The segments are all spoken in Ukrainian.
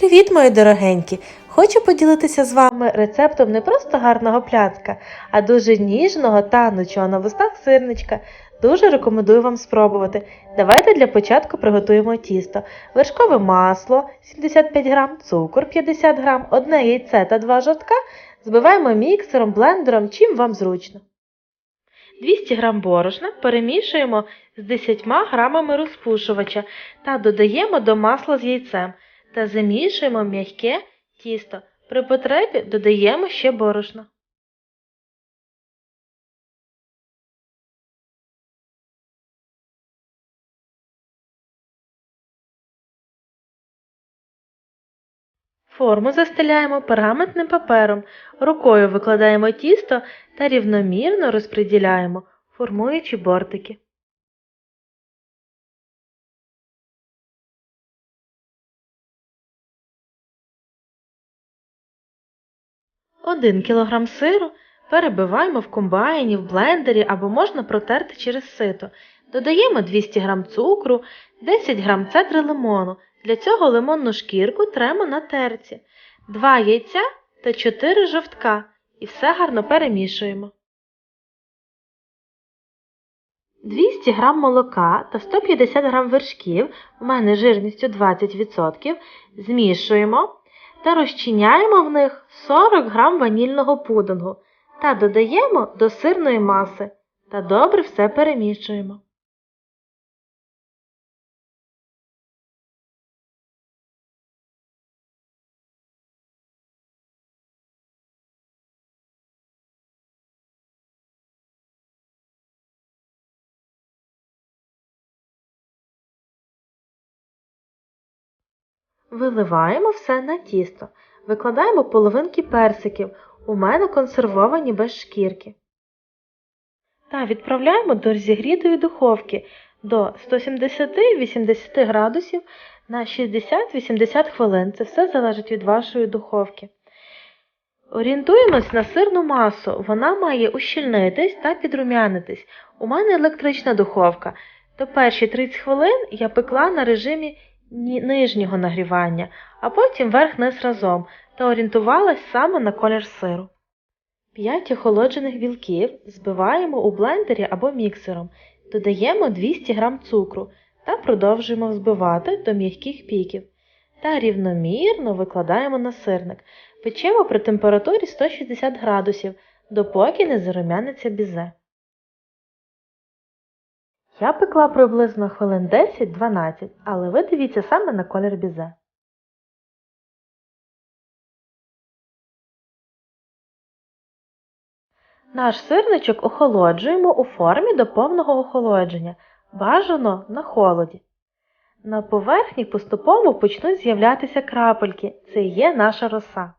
Привіт, мої дорогенькі! Хочу поділитися з вами рецептом не просто гарного пляцка, а дуже ніжного та танучого на вустах сирничка. Дуже рекомендую вам спробувати. Давайте для початку приготуємо тісто. Вершкове масло 75 г, цукор 50 г, одне яйце та два жовтка збиваємо міксером, блендером, чим вам зручно. 200 г борошна перемішуємо з 10 грамами розпушувача та додаємо до масла з яйцем та замішуємо м'яке тісто. При потребі додаємо ще борошно. Форму застеляємо пергаментним папером, рукою викладаємо тісто та рівномірно розподіляємо, формуючи бортики. Один кілограм сиру перебиваємо в комбайні, в блендері або можна протерти через сито. Додаємо 200 г цукру, 10 г цедри лимону. Для цього лимонну шкірку тремо на терці, 2 яйця та 4 жовтка і все гарно перемішуємо. 200 г молока та 150 г вершків, у мене жирністю 20%, змішуємо та розчиняємо в них 40 г ванільного пудингу та додаємо до сирної маси та добре все перемішуємо. Виливаємо все на тісто. Викладаємо половинки персиків. У мене консервовані без шкірки. Та відправляємо до розігрітої духовки до 170-80 градусів на 60-80 хвилин. Це все залежить від вашої духовки. Орієнтуємось на сирну масу. Вона має ущільнитись та підрумянитись. У мене електрична духовка. То перші 30 хвилин я пекла на режимі нижнього нагрівання, а потім верх-низ разом та орієнтувалась саме на колір сиру. 5 охолоджених білків збиваємо у блендері або міксером, додаємо 200 г цукру та продовжуємо взбивати до м'яких піків та рівномірно викладаємо на сирник. Печемо при температурі 160 градусів, допоки не зарумяниться бізе. Я пекла приблизно хвилин 10-12, але ви дивіться саме на колір бізе. Наш сирничок охолоджуємо у формі до повного охолодження, бажано на холоді. На поверхні поступово почнуть з'являтися крапельки, це є наша роса.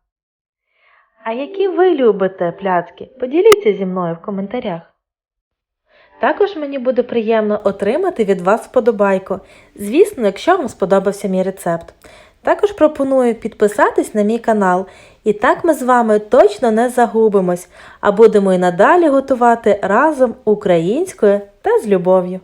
А які ви любите пляцки? Поділіться зі мною в коментарях. Також мені буде приємно отримати від вас вподобайку, звісно, якщо вам сподобався мій рецепт. Також пропоную підписатись на мій канал, і так ми з вами точно не загубимось, а будемо і надалі готувати разом українською та з любов'ю.